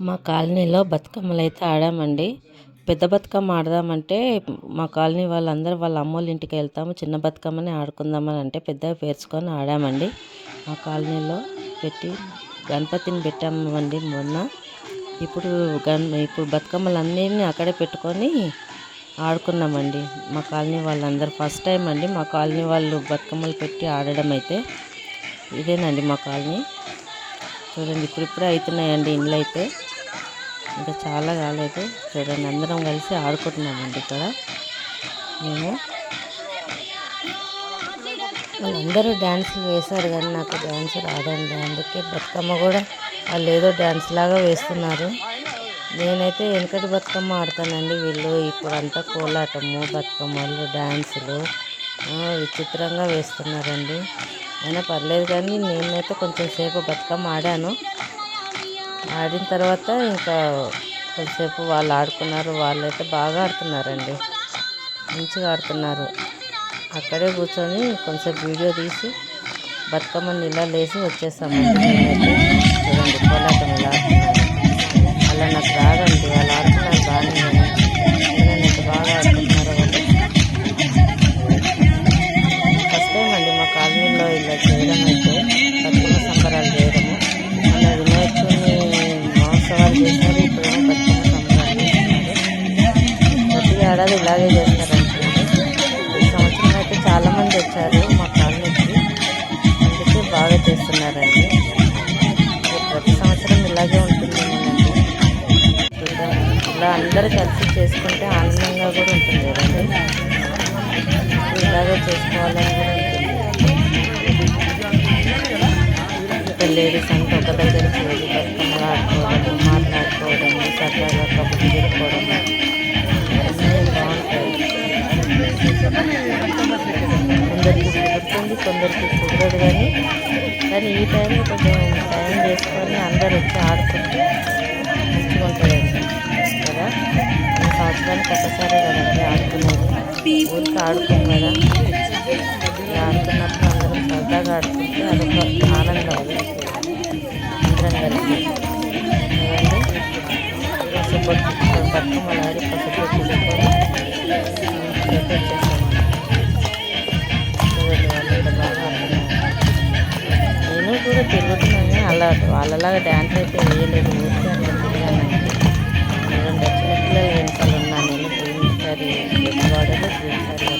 మా కాలనీలో బతుకమ్మలు అయితే ఆడామండి. పెద్ద బతుకమ్మ ఆడదామంటే మా కాలనీ వాళ్ళందరూ వాళ్ళ అమ్మోళ్ళ ఇంటికి వెళ్తాము. చిన్న బతుకమ్మని ఆడుకుందామని అంటే పెద్దగా పేర్చుకొని ఆడామండి. మా కాలనీలో పెట్టి గణపతిని పెట్టామండి మొన్న. ఇప్పుడు గన్ ఇప్పుడు బతుకమ్మలు అక్కడే పెట్టుకొని ఆడుకున్నామండి. మా కాలనీ వాళ్ళందరూ ఫస్ట్ టైం అండి మా కాలనీ వాళ్ళు బతుకమ్మలు పెట్టి ఆడడం అయితే ఇదేనండి మా కాలనీ. చూడండి ఇప్పుడిప్పుడే అవుతున్నాయండి ఇండ్లు అయితే ఇంకా చాలా కాలేదు. చూడండి అందరం కలిసి ఆడుకుంటున్నామండి ఇక్కడ. మేము వాళ్ళందరూ డ్యాన్సులు వేశారు కానీ నాకు డ్యాన్స్ రాదండి. అందుకే బతుకమ్మ కూడా వాళ్ళు ఏదో డ్యాన్స్ లాగా వేస్తున్నారు. నేనైతే వెనకటి బతుకమ్మ ఆడతానండి వీళ్ళు. ఇప్పుడంతా కోలాటము బతుకమ్మలు డ్యాన్సులు విచిత్రంగా వేస్తున్నారండి. అయినా పర్లేదు కానీ నేనైతే కొంచెం సేపు బతుకమ్మ ఆడాను. ఆడిన తర్వాత ఇంకా కొంచెంసేపు వాళ్ళు ఆడుకున్నారు. వాళ్ళైతే బాగా ఆడుతున్నారండి. మంచిగా ఆడుతున్నారు. అక్కడే కూర్చొని కొంచెం వీడియో తీసి బతుకమ్మ నీళ్ళ లేసి వచ్చేసామండి చూడండి కోలాటం ఇలా ఆడుతున్నారు. అలా నాకు ఏడాది ఇలాగే చేస్తారంటే ఈ సంవత్సరం అయితే చాలామంది వచ్చారు మా కాలనీకి. అందుకే బాగా చేస్తున్నారండి. ప్రతి సంవత్సరం ఇలాగే ఉంటుంది ఇలా అందరూ కలిసి చేసుకుంటే ఆనందంగా కూడా ఉంటుంది కదండి ఇలాగే చేసుకోవాలని కూడా ఉంటుంది. లేడీస్ అంటే ఒక దగ్గర కొందరికి కుదురుతుంది కొందరికి కుదరదు కానీ కానీ ఈ టైంలో కొంచెం టైం చేసుకొని అందరు వచ్చి ఆడుకుంటే మంచిగా ఉంటుందండి కదా? ఈ సంవత్సరానికి ఒకసారి కదండి ఆడుకునేది. ఊరికి ఆడుకోం కదా? ఇలా ఆడుతున్నప్పుడు అందరం సరదాగా ఆడుకుంటే అదొక ఆనందం. అందరం కలిసి. పసుపు పసుపొట్టు బతుకమ్మలు వాళ్ళలాగా డ్యాన్స్ అయితే వేయలేదు. ఊరికే అట్లా తిరిగానండి వెనకాల ఉన్నాను. నేను green sorry red border green sorry